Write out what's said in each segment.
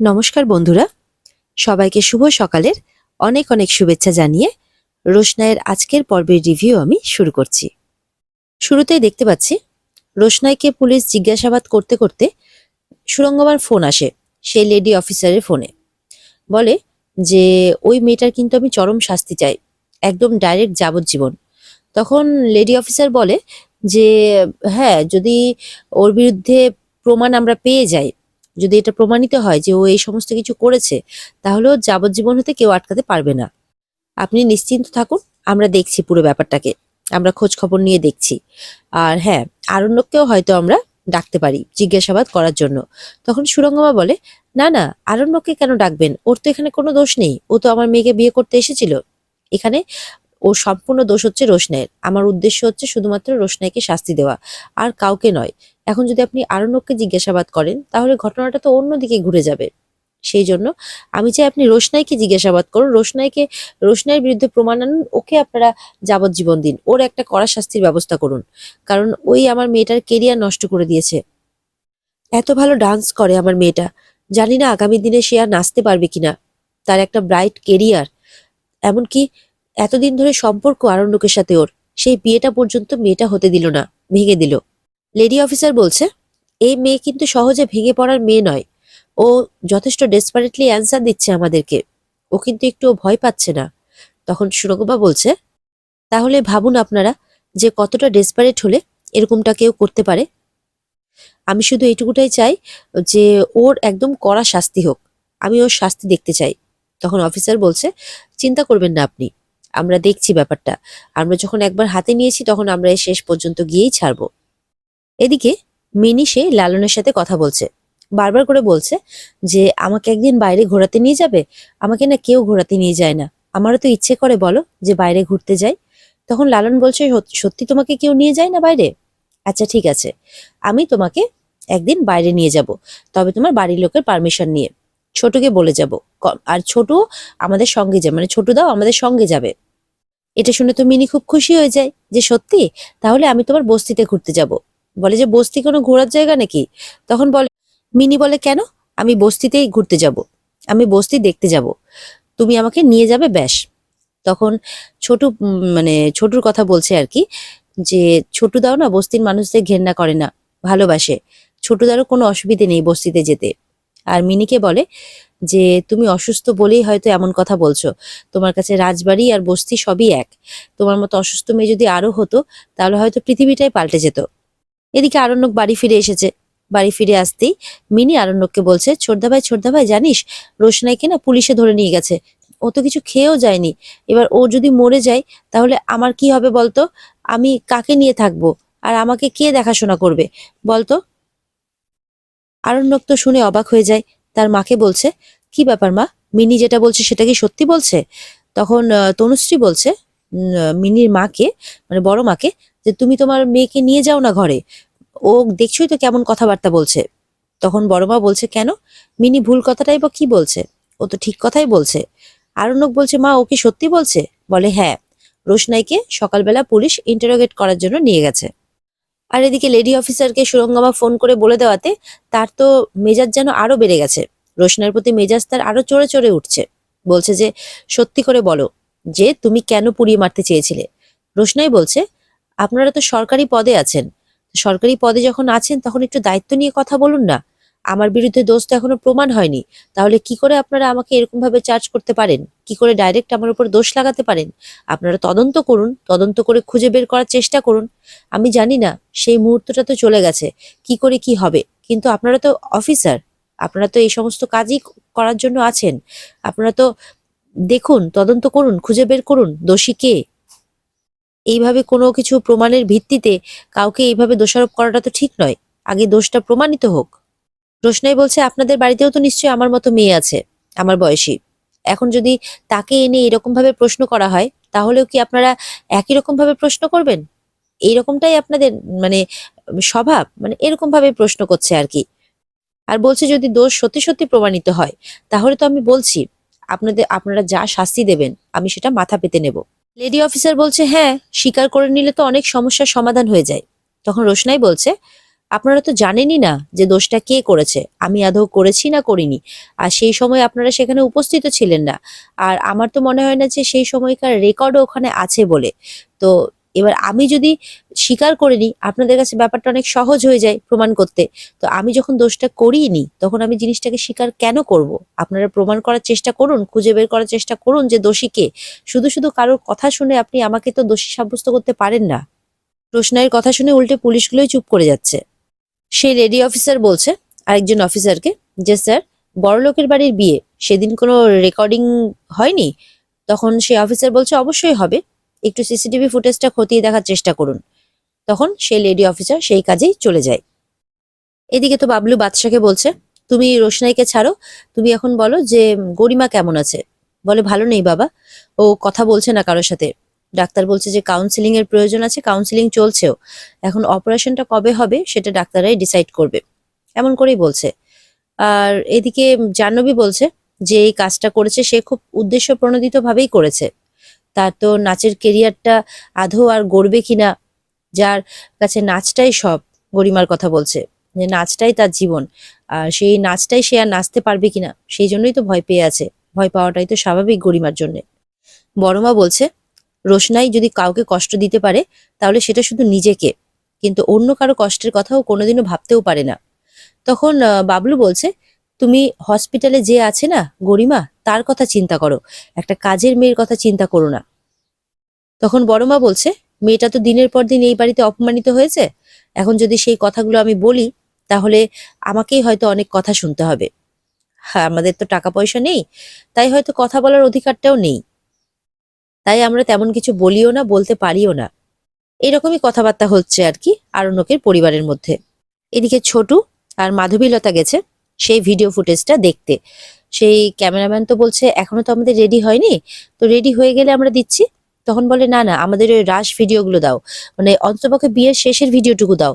নমস্কার বন্ধুরা। সবাইকে শুভ সকালের অনেক অনেক শুভেচ্ছা জানিয়ে রোশনাইয়ের আজকের পর্বের রিভিউ আমি শুরু করছি। শুরুতেই দেখতে পাচ্ছি, রোশনাইকে পুলিশ জিজ্ঞাসাবাদ করতে করতে সুরঙ্গমার ফোন আসে, সেই লেডি অফিসারের ফোনে বলে যে, ওই মেয়েটার কিন্তু আমি চরম শাস্তি চাই, একদম ডাইরেক্ট যাবজ্জীবন। তখন লেডি অফিসার বলে যে হ্যাঁ যদি ওর বিরুদ্ধে প্রমাণ আমরা পেয়ে যাই যদি এটা প্রমাণিত হয় যে ও এই সমস্ত কিছু করেছে তাহলে ও যাবজ্জীবন হতে কেউ আটকাতে পারবে না। আপনি নিশ্চিন্ত থাকুন, আমরা দেখছি পুরো ব্যাপারটাকে। আমরা খোঁজ খবর নিয়ে দেখছি। আর হ্যাঁ আরণ্যককেও হয়তো আমরা ডাকতে পারি জিজ্ঞাসাবাদ করার জন্য। তখন সুরঙ্গমা বলে, না না, আরণ্যককে কেন ডাকবেন? ওর তো এখানে কোনো দোষ নেই। ও তো আমার মেয়েকে বিয়ে করতে এসেছিল। এখানে ওর সম্পূর্ণ দোষ হচ্ছে রোশনাইয়ের। আমার উদ্দেশ্য হচ্ছে শুধুমাত্র রোশনাইকে শাস্তি দেওয়া, আর কাউকে নয়। এখন যদি আপনি আরণ্যককে জিজ্ঞাসাবাদ করেন, তাহলে ঘটনাটা তো অন্যদিকে ঘুরে যাবে। সেই জন্য আমি চাই আপনি রোশনাইকে জিজ্ঞাসাবাদ করুন। রোশনাইকে, রোশনাইয়ের বিরুদ্ধে প্রমাণ আনুন, ওকে আপনারা যাবজ্জীবন দিন। ওর একটা কড়া শাস্তির ব্যবস্থা করুন। কারণ ওই আমার মেয়েটার কেরিয়ার নষ্ট করে দিয়েছে। এত ভালো ডান্স করে আমার মেয়েটা। জানি না আগামী দিনে সে আর নাচতে পারবে কিনা। তার একটা ব্রাইট কেরিয়ার। এমনকি এতদিন ধরে সম্পর্ক আরণ্যকের সাথে ওর। সেই বিয়েটা পর্যন্ত মেয়েটা হতে দিল না, ভেঙে দিল। লেডি অফিসার বলছে, এই মেয়ে কিন্তু সহজে ভেঙে পড়ার মেয়ে নয়। ও যথেষ্ট ডেসপারেটলি অ্যান্সার দিচ্ছে আমাদেরকে। ও কিন্তু একটু ভয় পাচ্ছে না। তখন সুরগবা বলছে, তাহলে ভাবুন আপনারা যে কতটা ডেসপারেট হলে এরকমটা কেউ করতে পারে। আমি শুধু এইটুকুটাই চাই যে ওর একদম কড়া শাস্তি হোক। আমি ওর শাস্তি দেখতে চাই। তখন অফিসার বলছে, চিন্তা করবেন না আপনি। আমরা দেখছি ব্যাপারটা। আমরা যখন একবার হাতে নিয়েছি তখন আমরা শেষ পর্যন্ত গিয়েই ছাড়বো। এদিকে মিনি সে লালনের সাথে কথা বলছে। বারবার করে বলছে যে, আমাকে একদিন বাইরে ঘোরাতে নিয়ে যাবে? আমাকে না কেউ ঘোরাতে নিয়ে যায় না। আমারও তো ইচ্ছে করে বলো যে, বাইরে ঘুরতে যাই। তখন লালন বলছে, "সত- সত্যি তোমাকে কেউ নিয়ে যায় না বাইরে? আচ্ছা ঠিক আছে। আমি তোমাকে একদিন বাইরে নিয়ে যাব। তবে তোমার বাড়ির লোকের পারমিশন নিয়ে। ছোটকে বলে যাব। আর ছোট আমাদের সঙ্গে যাবে মানে ছোট দাও আমাদের সঙ্গে যাবে। এটা শুনে তো মিনি খুব খুশি হয়ে যায় যে, সত্যি? তাহলে আমি তোমার বস্তিতে ঘুরতে যাব। বলে যে, বস্তি কোনো ঘোরার জায়গা নাকি? তখন বলে, মিনি বলে, কেন? আমি বস্তিতেই ঘুরতে যাব। আমি বস্তি দেখতে যাব। তুমি আমাকে নিয়ে যাবে, ব্যাস। তখন ছোট মানে ছোটুর কথা বলছে আর কি, যে, ছোটু দাও না, বস্তির মানুষদের ঘেন্না করে না, ভালোবাসে। ছোটুদারও কোনো অসুবিধে নেই বস্তিতে যেতে। আর মিনিকে বলে যে, তুমি অসুস্থ বলেই হয়তো এমন কথা বলছো। তোমার কাছে রাজবাড়ি আর বস্তি সবই এক। তোমার মতো অসুস্থ মেয়ে যদি আরও হতো, তাহলে হয়তো পৃথিবীটাই পাল্টে যেত। এদিকে আরণ্যক বাড়ি ফিরে এসেছে। বাড়ি ফিরে আসতেই মিনি আরণ্যককে বলছে ছোটদা ভাই ছোটদা ভাই জানিস, রোশনাইকে না পুলিশে ধরে নিয়ে গেছে। ও তো কিছু খেয়েও যায়নি। এবার ও যদি মরে যায়, তাহলে আমার কি হবে বলতো? আমি কাকে নিয়ে থাকব? আর আমাকে কে দেখাশোনা করবে? বলতো? আরণ্যক তো শুনে অবাক হয়ে যায়। তার মাকে বলছে, কি ব্যাপার মা? মিনি যেটা বলছে সেটা কি সত্যি বলছে? তখন তনুশ্রী বলছে মিনির মাকে মানে বড় মাকে যে তুমি তোমার মেয়েকে নিয়ে যাও না ঘরে। ও দেখছোই তো কেমন কথাবার্তা বলছে। তখন বড় মা বলছে, কেন? মিনি ভুল কথাটাই বা কি বলছে? ও তো ঠিক কথাই বলছে। আরণ্যক বলছে, মা ওকে সত্যি বলছে? বলে হ্যাঁ। রোশনাইকে সকালবেলা পুলিশ ইন্টারোগেট করার জন্য নিয়ে গেছে। আর এদিকে লেডি অফিসারকে সুরঙ্গমা ফোন করে বলে দেওয়াতে তার তো মেজাজ যেন আরও বেড়ে গেছে। রোশনার প্রতি মেজাজ তার আরও চড়ে চড়ে উঠছে। বলছে যে, সত্যি করে বলো, যে তুমি কেন পুড়িয়ে মারতে চেয়েছিলে? রোশনাই বলছে আপনারা তো সরকারি পদে আছেন। সরকারি পদে যখন আছেন, তখন একটু দায়িত্ব নিয়ে কথা বলুন না। আমার বিরুদ্ধে দোষ তো এখনও প্রমাণ হয়নি। তাহলে কি করে আপনারা আমাকে এরকম ভাবে চার্জ করতে পারেন? কি করে ডাইরেক্ট আমার উপর দোষ লাগাতে পারেন? আপনারা তদন্ত করুন, তদন্ত করে খুঁজে বের করার চেষ্টা করুন। আমি জানি না, সেই মুহূর্তটা তো চলে গেছে। কি করে কি হবে? কিন্তু আপনারা তো অফিসার আপনারা তো এই সমস্ত কাজই করার জন্য আছেন। আপনারা তো দেখুন, তদন্ত করুন, খুঁজে বের করুন, দোষী কে? এইভাবে কোনো কিছু প্রমাণের ভিত্তিতে কাউকে এইভাবে দোষারোপ করাটা তো ঠিক নয়। আগে দোষটা প্রমাণিত হোক। রোশনাই বলছে, আপনাদের বাড়িতেও তো নিশ্চয়ই আমার মতো মেয়ে আছে, আমার বয়সী। এখন যদি তাকে এনে এরকম ভাবে প্রশ্ন করা হয়, তাহলেও কি আপনারা একই রকম ভাবে প্রশ্ন করবেন? এইরকমটাই আপনাদের মানে স্বভাব মানে এরকম ভাবে প্রশ্ন করছে আর কি। আর বলছে, যদি দোষ সত্যি সত্যি প্রমাণিত হয়, তাহলে তো আমি বলছি, আপনাদের, আপনারা যা শাস্তি দেবেন, আমি সেটা মাথা পেতে নেব। লেডি অফিসার বলছে হ্যাঁ স্বীকার করে নিলে তো অনেক সমস্যার সমাধান হয়ে যায়। তখন রোশনাই বলছে, আপনারা তো জানেনই না যে দোষটা কে করেছে। আমি আদৌ করেছি না করিনি। আর সেই সময় আপনারা সেখানে উপস্থিত ছিলেন না। আর আমার তো মনে হয় না যে সেই সময়কার রেকর্ডও ওখানে আছে বলে। তো এবার আমি যদি স্বীকার করে নিই, আপনাদের কাছে ব্যাপারটা অনেক সহজ হয়ে যায় প্রমাণ করতে। তো আমি যখন দোষটা করিনি, তখন আমি জিনিসটাকে স্বীকার কেন করব? আপনারা প্রমাণ করার চেষ্টা করুন, খুঁজে বের করার চেষ্টা করুন যে দোষী কে। শুধু শুধু কারোর কথা শুনে আপনি আমাকে তো দোষী সাব্যস্ত করতে পারেন না। রোশনাইয়ের কথা শুনে উল্টে পুলিশগুলোই চুপ করে যাচ্ছে। সেই লেডি অফিসার বলছে, আরেকজন অফিসারকে, যে স্যার বড় লোকের বাড়ির বিয়ে, সেদিন কোনো রেকর্ডিং হয়নি? তখন সেই অফিসার বলছে, অবশ্যই হবে। একটু সিসিটিভি ফুটেজটা খতিয়ে দেখার চেষ্টা করুন। তখন সেই লেডি অফিসার সেই কাজেই চলে যায়। এদিকে তো বাবলু বাদশাকে বলছে, তুমি রোশনাইকে ছাড়ো। তুমি এখন বলো যে, গরিমা কেমন আছে? বলে, ভালো নেই বাবা। ও কথা বলছে না কারোর সাথে। ডাক্তার বলছে যে কাউন্সিলিং এর প্রয়োজন আছে কাউন্সিলিং চলছেও। এখন অপারেশনটা কবে হবে সেটা ডাক্তাররাই ডিসাইড করবে। এমন করেই বলছে। আর এদিকে জাহ্নবী বলছে যে, এই কাজটা করেছে সে খুব উদ্দেশ্য প্রণোদিত ভাবেই করেছে। তার তো নাচের কেরিয়ারটা আধো আর গড়বে কিনা, যার কাছে নাচটাই সব, গরিমার কথা বলছে। যে নাচটাই তার জীবন, আর সেই নাচটাই সে আর নাচতে পারবে কিনা, সেই জন্যই তো ভয় পেয়ে আছে। ভয় পাওয়াটাই তো স্বাভাবিক গরিমার জন্যে। বড়মা বলছে, রোশনাই যদি কাউকে কষ্ট দিতে পারে, তাহলে সেটা শুধু নিজেকে, কিন্তু অন্য কারও কষ্টের কথাও কোনোদিনও ভাবতেও পারে না। তখন বাবলু বলছে, তুমি হসপিটালে যে আছে না, গরিমা, তার কথা চিন্তা করো। একটা কাজের মেয়ের কথা চিন্তা করো না। তখন বড় মা বলছে, মেয়েটা তো দিনের পর দিন এই বাড়িতে অপমানিত হয়েছে। এখন যদি সেই কথাগুলো আমি বলি, তাহলে আমাকেই হয়তো অনেক কথা শুনতে হবে। হ্যাঁ আমাদের তো টাকা পয়সা নেই, তাই হয়তো কথা বলার অধিকারটাও নেই। তাই আমরা তেমন কিছু বলিও না, বলতে পারিও না। এরকমই কথাবার্তা হচ্ছে আর কি আরণ্যকের পরিবারের মধ্যে। এদিকে ছোটু আর মাধবীলতা গেছে সেই ভিডিও ফুটেজটা দেখতে। সেই ক্যামেরাম্যান তো বলছে, এখনও তো আমাদের রেডি হয়নি, তো রেডি হয়ে গেলে আমরা দিচ্ছি। তখন বলে, না না, আমাদের ওই রাশ ভিডিওগুলো দাও। মানে অন্তপক্ষে বিয়ের শেষের ভিডিওটুকু দাও।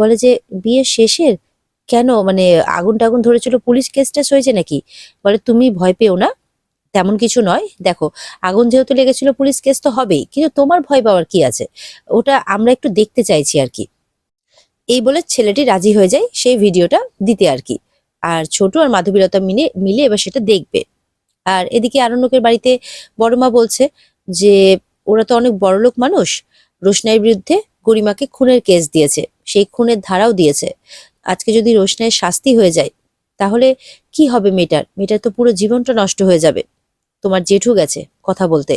বলে যে, বিয়ের শেষের? কেন? মানে আগুন টাগুন ধরেছিল পুলিশ কেস টেস হয়েছে নাকি? বলে, তুমি ভয় পেও না, তেমন কিছু নয়। দেখো, আগুন যেহেতু লেগেছিল পুলিশ কেস তো হবেই, কিন্তু তোমার ভয় পাওয়ার কি আছে? ওটা আমরা একটু দেখতে চাইছি আর কি। এই বলে ছেলেটি রাজি হয়ে যায় সেই ভিডিওটা দিতে আর কি। আর ছোট আর মাধবীলতা মিলে মিলে এবার সেটা দেখবে। আর এদিকে আরণ্যকের বাড়িতে বড় মা বলছে যে ওরা তো অনেক বড়লোক মানুষ। রোশনাইয়ের বিরুদ্ধে গরিমাকে খুনের কেস দিয়েছে, সেই খুনের ধারাও দিয়েছে। আজকে যদি রোশনাইয়ের শাস্তি হয়ে যায়, তাহলে কি হবে মেয়েটার? মেয়েটার তো পুরো জীবনটা নষ্ট হয়ে যাবে। তোমার জেঠু গেছে কথা বলতে।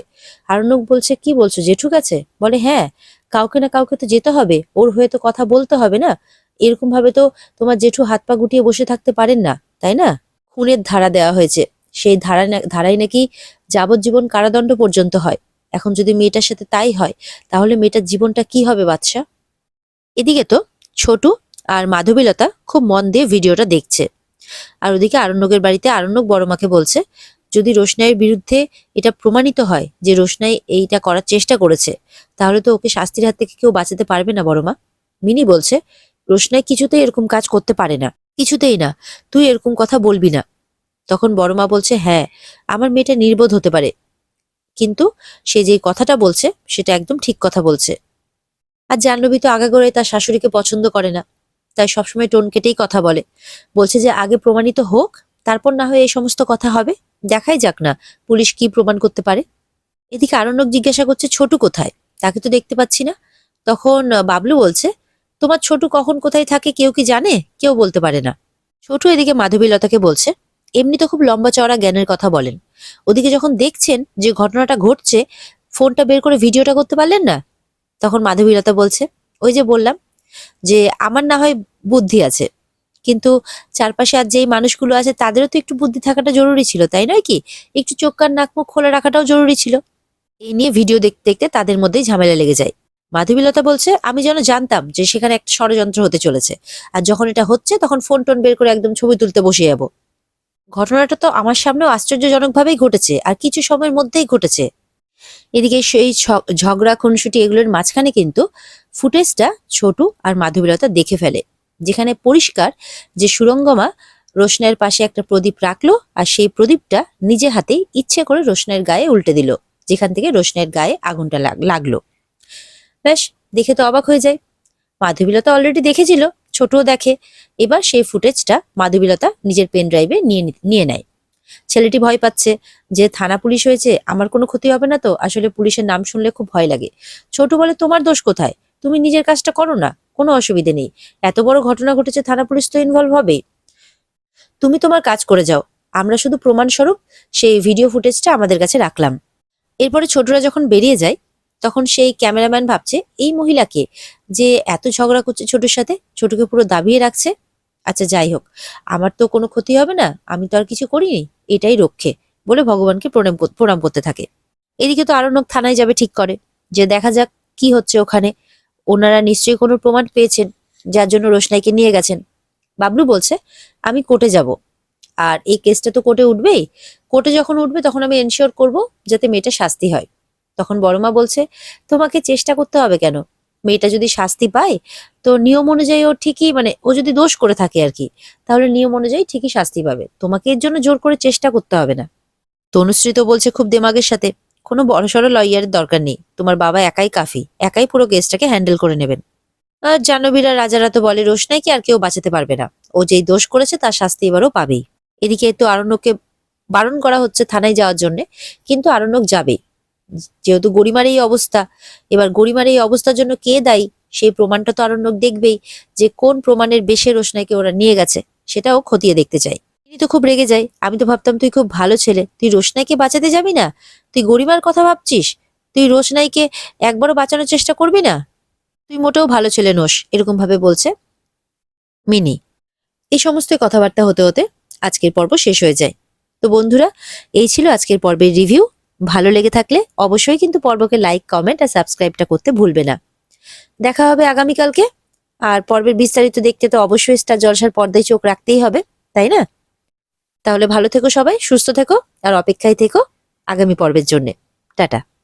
আরণ্যক বলছে, কি বলছো? জেঠু গেছে? বলে হ্যাঁ কাউকে না কাউকে তো যেতে হবে। ওর হয়ে তো কথা বলতে হবে না। এরকম ভাবে তো তোমার জেঠু হাত পা গুটিয়ে বসে থাকতে পারেন না, তাই না? খুনের ধারা দেওয়া হয়েছে। সেই ধারা ধারায় নাকি যাবজ্জীবন কারাদণ্ড পর্যন্ত হয়। এখন যদি মেয়েটার সাথে তাই হয়, তাহলে মেয়েটার জীবনটা কি হবে বাদশা? এদিকে তো ছোটু আর মাধবীলতা খুব মন দিয়ে ভিডিওটা দেখছে। আর ওদিকে আরণ্যকের বাড়িতে আরণ্যক বড়মাকে বলছে, যদি রোশনাইয়ের বিরুদ্ধে এটা প্রমাণিত হয় যে রোশনাই এইটা করার চেষ্টা করেছে, তাহলে তো ওকে শাস্তির হাত থেকে কেউ বাঁচাতে পারবে না বড়মা। মিনি বলছে, রোশনাই কিছুতেই এরকম কাজ করতে পারে না, কিছুতেই না, তুই এরকম কথা বলবি না। তখন বড়মা বলছে হ্যাঁ আমার মেয়েটা নির্বোধ হতে পারে কিন্তু সে যে কথাটা বলছে, সেটা একদম ঠিক কথা বলছে। আর জাহ্নবী তো আগাগোড়াই তার শাশুড়িকে পছন্দ করে না। তাই সবসময় টোন কেটেই কথা বলে। বলছে যে, আগে প্রমাণিত হোক, তারপর না হয় এই সমস্ত কথা হবে। দেখাই যাক না, পুলিশ কি প্রমাণ করতে পারে? এদিকে আরণ্যক জিজ্ঞাসা করছে, ছোটু কোথায়? তাকে তো দেখতে পাচ্ছি না। তখন বাবলু বলছে, তোমার ছোটু কখন কোথায় থাকে কেউ কি জানে? কেউ বলতে পারে না। ছোটু এদিকে মাধবীলতাকে বলছে, এমনি তো খুব লম্বা চওড়া জ্ঞানের কথা বলেন। ওদিকে যখন দেখছেন যে ঘটনাটা ঘটছে, ফোনটা বের করে ভিডিওটা করতে পারলেন না? তখন মাধবীলতা বলছে, ওই যে বললাম যে আমার না হয় বুদ্ধি আছে, কিন্তু চারপাশে আর যেই মানুষগুলো আছে তাদেরও তো একটু বুদ্ধি থাকাটা জরুরি ছিল, তাই নয় কি? একটু চোখ কান নাক মুখ খোলা রাখাটাও জরুরি ছিল। এই নিয়ে ভিডিও দেখতে দেখতে তাদের মধ্যেই ঝামেলা লেগে যায়। মাধবীলতা বলছে, আমি যেন জানতাম যে সেখানে একটা ষড়যন্ত্র হতে চলেছে, আর যখন এটা হচ্ছে তখন ফোন টোন বের করে একদম ছবি তুলতে বসে যাব। ঘটনাটা তো আমার সামনেও আশ্চর্যজনকভাবেই ঘটেছে, আর কিছু সময়ের মধ্যেই ঘটেছে। এদিকে সেই ঝগড়া, খুনসুটি এগুলোর মাঝখানে কিন্তু ফুটেজটা ছোটু আর মাধবীলতা দেখে ফেলে, যেখানে পরিষ্কার যে সুরঙ্গমা রোশনাইয়ের পাশে একটা প্রদীপ রাখল আর সেই প্রদীপটা নিজে হাতেই ইচ্ছে করে রোশনের গায়ে উল্টে দিল, যেখান থেকে রোশনাইয়ের গায়ে আগুনটা লাগ- লাগল। ব্যাস, দেখে তো অবাক হয়ে যায়। মাধবীলতা অলরেডি দেখেছিল। ছোটও দেখে। এবার সেই ফুটেজটা মাধবীলতা নিজের পেন ড্রাইভে নিয়ে নিয়ে নেয়। ছেলেটি ভয় পাচ্ছে যে থানা পুলিশ হয়েছে, আমার কোনো ক্ষতি হবে না তো? আসলে পুলিশের নাম শুনলে খুব ভয় লাগে। ছোট বলে, তোমার দোষ কোথায়? তুমি নিজের কাজটা করো না, কোনো অসুবিধে নেই। এত বড় ঘটনা ঘটেছে, থানা পুলিশ তো ইনভলভ হবে তুমি তোমার কাজ করে যাও। আমরা শুধু প্রমাণস্বরূপ সেই ভিডিও ফুটেজটা আমাদের কাছে রাখলাম। এরপরে ছোটরা যখন বেরিয়ে যায় তখন সেই ক্যামেরাম্যান ভাবছে, এই মহিলাকে যে এত ঝগড়া করছে ছোটোর সাথে, ছোটকে পুরো দাবিয়ে রাখছে? আচ্ছা যাই হোক, আমার তো কোনো ক্ষতি হবে না, আমি তো আর কিছু করিনি, এটাই রক্ষে, বলে ভগবানকে প্রণাম প্রণাম করতে থাকে। এদিকে তো আরণ্যক থানায় যাবে ঠিক করে, যে দেখা যাক কি হচ্ছে ওখানে। ওনারা নিশ্চয়ই কোনো প্রমাণ পেয়েছেন, যার জন্য রোশনাইকে নিয়ে গেছেন। বাবলু বলছে, আমি কোর্টে যাব, আর এই কেসটা তো কোর্টে উঠবেই। কোর্টে যখন উঠবে তখন আমি এনশিওর করব যাতে মেয়েটা শাস্তি হয়। তখন বড়মা বলছে, তোমাকে চেষ্টা করতে হবে কেন? মেয়েটা যদি শাস্তি পায়, তো নিয়ম অনুযায়ী ও ঠিকই মানে ও যদি দোষ করে থাকে আর কি, তাহলে নিয়ম অনুযায়ী ঠিকই শাস্তি পাবে। তোমাকে এর জন্য জোর করে চেষ্টা করতে হবে না। তনুশ্রী তো বলছে খুব দেমাগের সাথে, কোনো বড়সড় লয়ারের দরকার নেই, তোমার বাবা একাই কাফি, একাই পুরো কেসটাকে হ্যান্ডেল করে নেবেন। আর জাহ্নবীরা রাজারা তো বলে রোশনাইকে আর কেউ বাঁচাতে পারবে না। ও যেই দোষ করেছে তার শাস্তি এবারও পাবেই। এদিকে তো আরণ্যককে বারণ করা হচ্ছে থানায় যাওয়ার জন্য, কিন্তু আরণ্যক যাবেই। যেহেতু গরিমার এই অবস্থা, এবার গরিমার এই অবস্থার জন্য কে দায়ী? সেই প্রমাণটা তো আরণ্যক দেখবেই যে কোন প্রমাণের বেশে রোশনাইকে ওরা নিয়ে গেছে, সেটাও খতিয়ে দেখতে চাই। তিনি তো খুব রেগে যায়। আমি তো ভাবতাম, তুই খুব ভালো ছেলে, তুই রোশনাইকে বাঁচাতে যাবি না? তুই গরিমার কথা ভাবছিস? তুই রোশনাইকে একবারও বাঁচানোর চেষ্টা করবি না? তুই মোটেও ভালো ছেলে নোস, এরকম ভাবে বলছে মিনি। এই সমস্ত কথাবার্তা হতে হতে আজকের পর্ব শেষ হয়ে যায়। তো বন্ধুরা, এই ছিল আজকের পর্বের রিভিউ। ভালো লেগে থাকলে অবশ্যই কিন্তু পর্বকে লাইক কমেন্ট আর সাবস্ক্রাইবটা করতে ভুলবে না। দেখা হবে আগামীকালকে। আর পর্বের বিস্তারিত দেখতে তো অবশ্যই স্টার জলসার পর্দায় চোখ রাখতেই হবে, তাই না? তাহলে ভালো থেকো সবাই, সুস্থ থেকো, আর অপেক্ষায় থেকো আগামী পর্বের জন্যে। টাটা।